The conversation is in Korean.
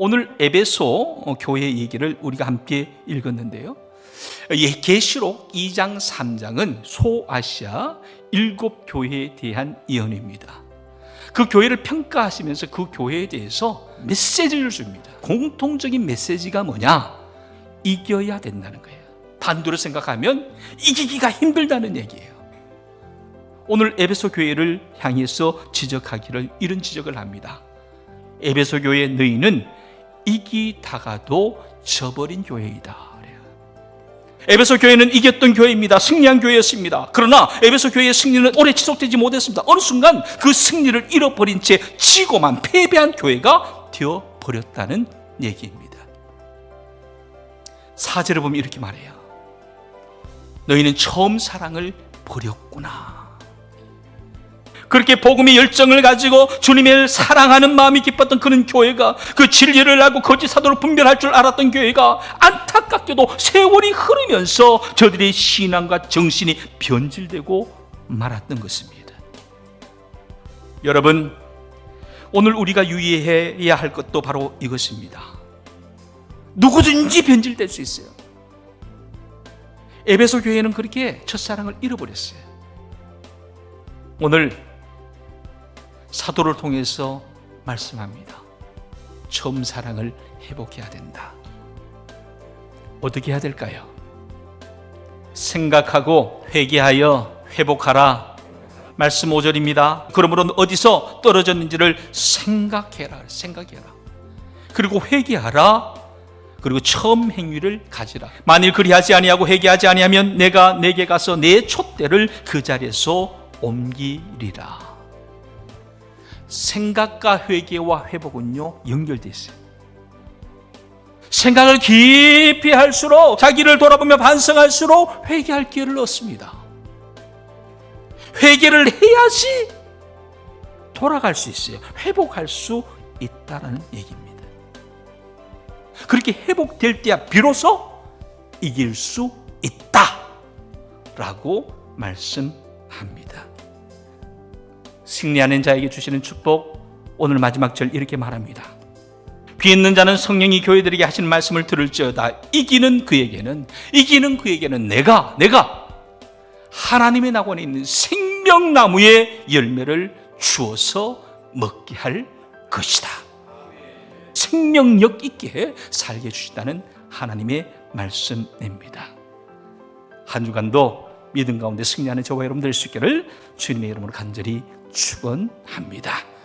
오늘 에베소 교회 얘기를 우리가 함께 읽었는데요. 예, 계시록 2장 3장은 소아시아 일곱 교회에 대한 예언입니다. 그 교회를 평가하시면서 그 교회에 대해서 메시지를 줍니다. 공통적인 메시지가 뭐냐? 이겨야 된다는 거예요. 반대로 생각하면 이기기가 힘들다는 얘기예요. 오늘 에베소 교회를 향해서 지적하기를 이런 지적을 합니다. 에베소 교회 너희는 이기다가도 져버린 교회이다. 에베소 교회는 이겼던 교회입니다. 승리한 교회였습니다. 그러나 에베소 교회의 승리는 오래 지속되지 못했습니다. 어느 순간 그 승리를 잃어버린 채 지고만 패배한 교회가 되어 버렸다는 얘기입니다. 사절을 보면 이렇게 말해요. 너희는 처음 사랑을 버렸구나. 그렇게 복음의 열정을 가지고 주님을 사랑하는 마음이 기뻤던 그런 교회가 그 진리를 알고 거짓 사도를 분별할 줄 알았던 교회가 안타깝게도 세월이 흐르면서 저들의 신앙과 정신이 변질되고 말았던 것입니다. 여러분, 오늘 우리가 유의해야 할 것도 바로 이것입니다. 누구든지 변질될 수 있어요. 에베소 교회는 그렇게 첫사랑을 잃어버렸어요. 오늘 사도를 통해서 말씀합니다. 처음 사랑을 회복해야 된다. 어떻게 해야 될까요? 생각하고 회개하여 회복하라. 말씀 5절입니다. 그러므로 어디서 떨어졌는지를 생각해라. 생각해라. 그리고 회개하라. 그리고 처음 행위를 가지라. 만일 그리하지 아니하고 회개하지 아니하면 내가 내게 가서 내 촛대를 그 자리에서 옮기리라. 생각과 회개와 회복은요 연결돼 있어요. 생각을 깊이 할수록 자기를 돌아보며 반성할수록 회개할 기회를 얻습니다. 회개를 해야지 돌아갈 수 있어요. 회복할 수 있다라는 얘기입니다. 그렇게 회복될 때야 비로소 이길 수 있다라고 말씀합니다. 승리하는 자에게 주시는 축복 오늘 마지막 절 이렇게 말합니다. 귀 있는 자는 성령이 교회들에게 하신 말씀을 들을지어다 이기는 그에게는 이기는 그에게는 내가 내가 하나님의 낙원에 있는 생명나무의 열매를 주어서 먹게 할 것이다. 생명력 있게 살게 해주신다는 하나님의 말씀입니다. 한 주간도 믿음 가운데 승리하는 저와 여러분 될 수 있기를 주님의 이름으로 간절히 축원합니다.